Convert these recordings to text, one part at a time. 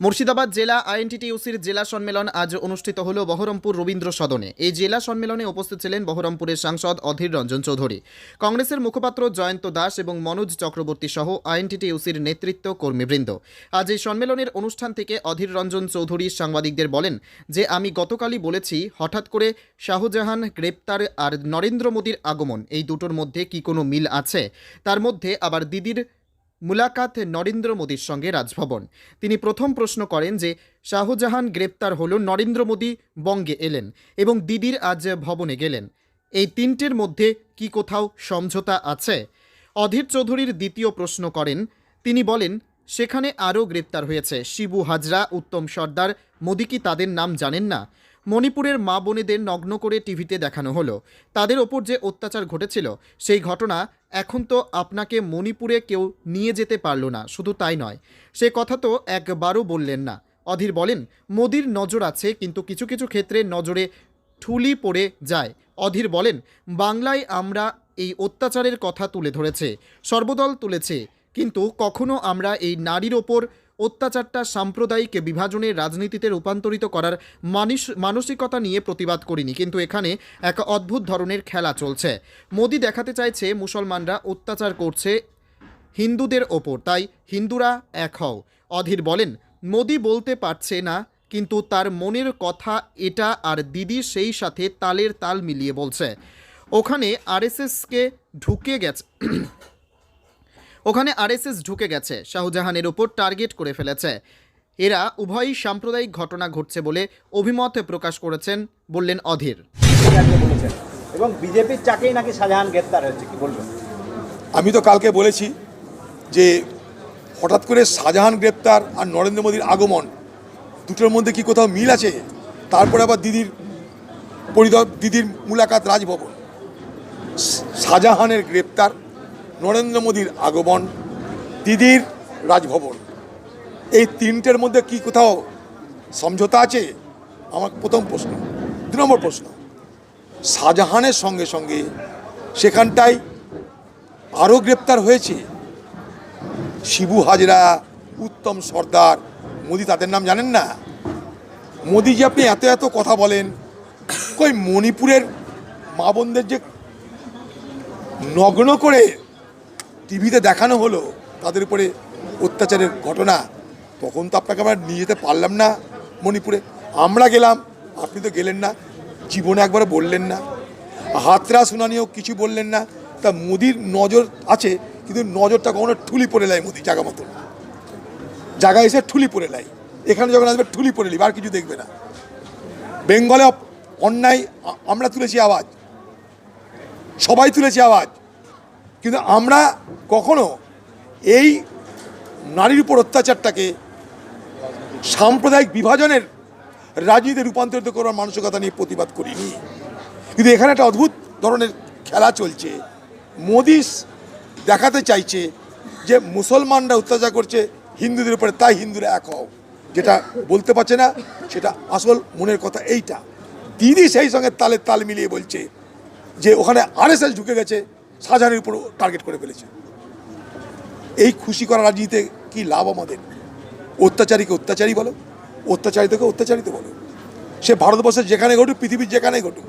মুর্শিদাবাদ জেলা আইএনটিটিউসির জেলা সম্মেলন আজ অনুষ্ঠিত হল বহরমপুর রবীন্দ্র সদনে। এই জেলা সম্মেলনে উপস্থিত ছিলেন বহরমপুরের সাংসদ অধীর রঞ্জন চৌধুরী। কংগ্রেসের মুখপাত্র জয়ন্ত দাস এবং মনোজ চক্রবর্তী সহ আইএনটিটিউসির নেতৃত্ব কর্মীবৃন্দ। আজ এই সম্মেলনের অনুষ্ঠান থেকে অধীর রঞ্জন চৌধুরী সাংবাদিকদের বলেন যে, আমি গতকালই বলেছি, হঠাৎ করে শাহজাহান গ্রেপ্তার আর নরেন্দ্র মোদীর আগমন। এই দুটোর মধ্যে কি কোনো মিল আছে? তার মধ্যে আবার দিদির মুলাকাত নরেন্দ্র মোদীর সঙ্গে রাজভবন। তিনি প্রথম প্রশ্ন করেন যে, শাহজাহান গ্রেপ্তার হল নরেন্দ্র মোদী বঙ্গে এলেন এবং দিদির আজ ভবনে গেলেন। এই তিনটের মধ্যে কি কোথাও সমঝোতা আছে? অধীর চৌধুরীর দ্বিতীয় প্রশ্ন করেন, তিনি বলেন, সেখানে আরও গ্রেপ্তার হয়েছে শিবু হাজরা, উত্তম সর্দার, মোদী কি তাদের নাম জানেন না? মণিপুরের মা বোনেদের নগ্ন করে টিভিতে দেখানো হলো। তাদের ওপর যে অত্যাচার ঘটেছিল, সেই ঘটনা এখন তো আপনাকে মণিপুরে কেউ নিয়ে যেতে পারল না, শুধু তাই নয়। সে কথা তো একবারও বললেন না। অধীর বলেন, মোদির নজর আছে, কিন্তু কিছু কিছু ক্ষেত্রে নজরে ঠুলি পড়ে যায়। অধীর বলেন, বাংলায় আমরা এই অত্যাচারের কথা তুলে ধরেছে, সর্বদল তুলেছে, কিন্তু কখনো আমরা এই নারীর ওপর অত্যাচারটা সাম্প্রদায়িক বিভাজনের রাজনীতিতে রূপান্তরিত করার মানস, মানসিকতা নিয়ে প্রতিবাদ করিনি, কিন্তু এখানে এক অদ্ভুত ধরনের খেলা চলছে। মোদি দেখাতে চাইছে মুসলমানরা অত্যাচার করছে হিন্দুদের ওপর, তাই হিন্দুরা এক হও। অধীর বলেন, মোদি বলতে পারছে না, কিন্তু তার মনের কথা এটা আর দিদি সেই সাথে তালের তাল মিলিয়ে বলছে। ওখানে আরএসএসকে ঢুকে গেছে ওখানে আরএসএস ঢুকে গেছে শাহজাহানের ওপর টার্গেট করে ফেলেছে। এরা উভয়ই সাম্প্রদায়িক ঘটনা ঘটছে বলে অভিমত প্রকাশ করেছেন বললেন অধীর। বলেছেন। এবং বিজেপির চাকেই নাকি শাহজাহান গ্রেপ্তার হয়েছে কি বলবেন? আমি তো কালকে বলেছি যে হঠাৎ করে শাহজাহান গ্রেপ্তার আর নরেন্দ্র মোদীর আগমন দুটোর মধ্যে কি কোথাও মিল আছে? তারপরে আবার দিদির পরিদর দিদির মুলাকাত রাজভবন। শাহজাহানের গ্রেপ্তার নরেন্দ্র মোদীর আগমন, দিদির রাজভবন। এই তিনটের মধ্যে কি কোথাও সমঝোতা আছে? আমার প্রথম প্রশ্ন। দু নম্বর প্রশ্ন। শাহজাহানের সঙ্গে সঙ্গে সেখানটায় আরও গ্রেপ্তার হয়েছে শিবু হাজরা, উত্তম সর্দার। মোদি তাদের নাম জানেন না? মোদি যে আপনি এত এত কথা বলেন, কই মণিপুরের মা বোনদের যে নগ্ন করে টিভিতে দেখানো হলো তাদের উপরে অত্যাচারের ঘটনা, তখন তো আপনাকে আমরা নিয়ে যেতে পারলাম না মণিপুরে। আমরা গেলাম, আপনি তো গেলেন না, জীবনে একবার বললেন না। হাতরা শুনানিও কিছু বললেন না। তা মোদির নজর আছে, কিন্তু নজরটা কখনো ঠুলি পড়ে নেয় মোদি জায়গা মতো জায়গায় এসে ঠুলি পড়ে নেয় এখানে যখন আসবে ঠুলি পড়ে নিবে, আর কিছু দেখবে না। বেঙ্গলে অন্যায়, আমরা তুলেছি আওয়াজ। সবাই তুলেছি আওয়াজ। কিন্তু আমরা কখনো এই নারীর উপর অত্যাচারটাকে সাম্প্রদায়িক বিভাজনের রাজনীতিতে রূপান্তরিত করার মানসিকতা নিয়ে প্রতিবাদ করিনি। কিন্তু এখানে একটা অদ্ভুত ধরনের খেলা চলছে। মোদি দেখাতে চাইছে যে মুসলমানরা অত্যাচার করছে হিন্দুদের উপরে, তাই হিন্দুরা এক হও। যেটা বলতে পারছে না, সেটা আসল মনের কথা এইটা। দিদি সেই সঙ্গে তালে তাল মিলিয়ে বলছে যে ওখানে আরএসএস ঢুকে গেছে শাহজাহানের উপর টার্গেট করে ফেলেছে। এই খুশি করা রাজনীতিতে কি লাভ আমাদের? অত্যাচারীকে অত্যাচারী বলো, অত্যাচারিতকে অত্যাচারিত বলো। সে ভারতবর্ষের যেখানে ঘটুক, পৃথিবীর যেখানে ঘটুক,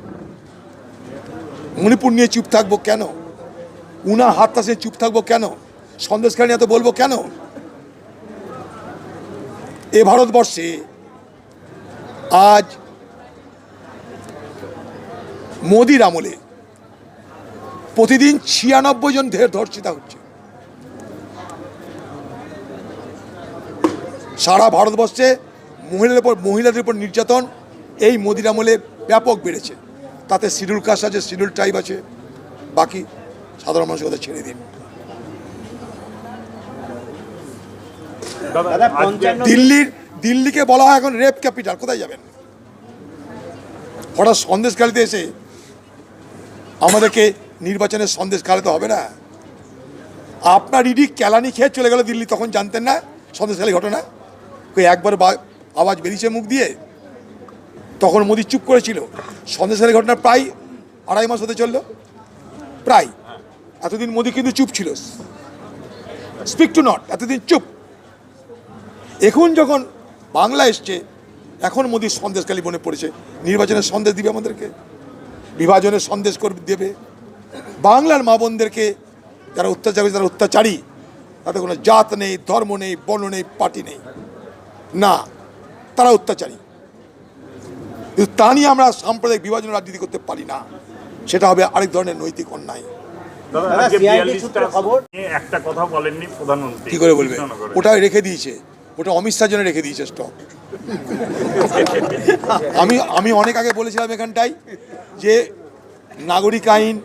মণিপুর নিয়ে চুপ থাকব কেন? উনা হাত তাসে চুপ থাকব কেন? সন্দেশখানি এত বলব কেন? এ ভারতবর্ষে আজ মোদির আমলে প্রতিদিন ছিয়ানব্বই জন ধর্ষিতা হচ্ছে। সারা ভারতবর্ষে মহিলাদের উপর মহিলাদের উপর নির্যাতন এই মোদির আমলে ব্যাপক বেড়েছে। তাতে শিডিউল কাস্ট আছে শিডিউল ট্রাইব আছে বাকি সাধারণ মানুষের কথা ছেড়ে দিন। দিল্লির দিল্লিকে বলা হয় এখন রেপ ক্যাপিটাল কোথায় যাবেন? হঠাৎ সন্দেশ খালিতে এসে আমাদেরকে নির্বাচনের সন্দেশ তো হবে না। আপনার ইডি কেলানি খেয়ে চলে গেল দিল্লি, তখন জানতেন না সন্দেশখালী ঘটনা? ওই একবার আওয়াজ বেরিয়েছে মুখ দিয়ে? তখন মোদি চুপ করেছিল। সন্দেশখালী ঘটনা প্রায় আড়াই মাস হতে চলল। প্রায়। এতদিন মোদি কিন্তু চুপ ছিল। স্পিক টু নট, এতদিন চুপ। এখন যখন বাংলা এসছে, এখন মোদীর সন্দেশ খালি মনে পড়েছে। নির্বাচনের সন্দেশ দিবে আমাদেরকে। বিভাজনের সন্দেশ করবে দেবে। বাংলার মা বোনদেরকে যারা অত্যাচারী যারা অত্যাচারী তাদের কোনো জাত নেই ধর্ম নেই বর্ণ নেই পার্টি নেই। না তারা অত্যাচারী। কিন্তু তা নিয়ে আমরা সাম্প্রদায়িক বিভাজন রাজনীতি করতে পারি না। সেটা হবে আরেক ধরনের নৈতিক অন্যায়। দাদা দাদা, আজকে CID 42 সূত্রে টা খবর। নিয়ে একটা কথা বলেননি প্রধানমন্ত্রী। কি করে বলবে? ওটা রেখে দিয়েছে। ওটা অমিত শাহ জন্য রেখে দিয়েছে স্টক আমি আমি অনেক আগে বলেছিলাম এখানটায় যে নাগরিক আইন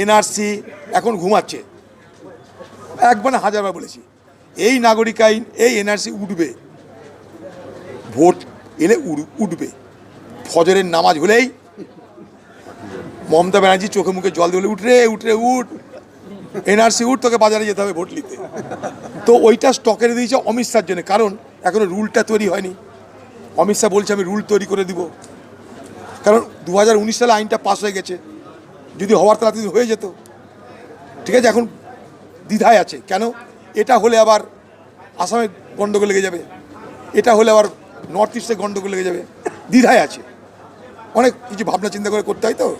এনআরসি এখন ঘুমাচ্ছে। একবার হাজারবার বলেছি এই নাগরিক আইন এই এনআরসি উঠবে। ভোট এলে উঠবে। ফজরের নামাজ হলেই মমতা ব্যানার্জি চোখে মুখে জল দিয়ে বলে, উঠ রে উঠ। এনআরসি উঠ তোকে বাজারে যেতে হবে ভোট নিতে। তো ওইটা স্টকে দিয়েছে অমিত শাহর জন্য। কারণ এখনও রুলটা তৈরি হয়নি। অমিত শাহ বলছে আমি রুল তৈরি করে দিব। কারণ দু হাজার উনিশ সালে আইনটা পাস হয়ে গেছে। যদি হওয়ার তাড়াতাড়ি হয়ে যেত। ঠিক আছে, এখন দ্বিধায় আছে। কেন? এটা হলে আবার আসামে গণ্ডগোল লেগে যাবে। এটা হলে আবার নর্থ ইস্টে গণ্ডগোল লেগে যাবে। দ্বিধায় আছে। অনেক কিছু ভাবনা চিন্তা করে করতে হয় তো।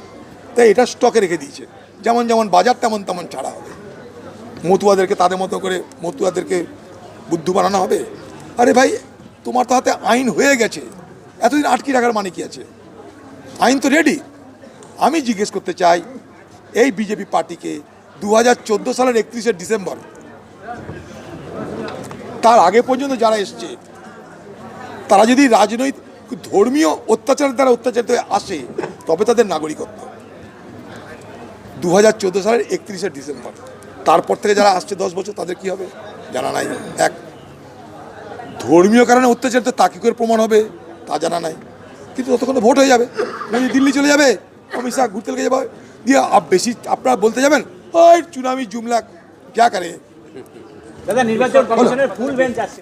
তাই এটা স্টকে রেখে দিয়েছে। যেমন যেমন বাজার, তেমন তেমন ছাড়া হবে। মতুয়াদেরকে তাদের মতো করে, মতুয়াদেরকে বুদ্ধু বানানো হবে? আরে ভাই, তোমার তো হাতে আইন হয়ে গেছে। এতদিন আটকে রাখার মানে কি আছে? আইন তো রেডি আমি জিজ্ঞেস করতে চাই, এই বিজেপি পার্টিকে দু হাজার চোদ্দ সালের একত্রিশে ডিসেম্বর, তার আগে পর্যন্ত যারা এসছে, তারা যদি রাজনৈতিক, ধর্মীয় অত্যাচারের দ্বারা অত্যাচারিত আসে, তবে তাদের নাগরিকত্ব। দু হাজার চোদ্দ সালের একত্রিশে ডিসেম্বর, তারপর থেকে যারা আসছে দশ বছর, তাদের কি হবে? জানা নাই। এক, ধর্মীয় কারণে অত্যাচারিত, তা কী করে প্রমাণ হবে? তা জানা নাই। কিন্তু ততক্ষণে ভোট হয়ে যাবে। দিল্লি চলে যাবে অমিত শাহ ঘুরতে লেগে যাবে। দিয়ে আপ বেশি আপনারা বলতে যাবেন ওই চুনামি জুমলা ক্যা করে? দাদা নির্বাচন কমিশনের ফুল বেঞ্চ আসছে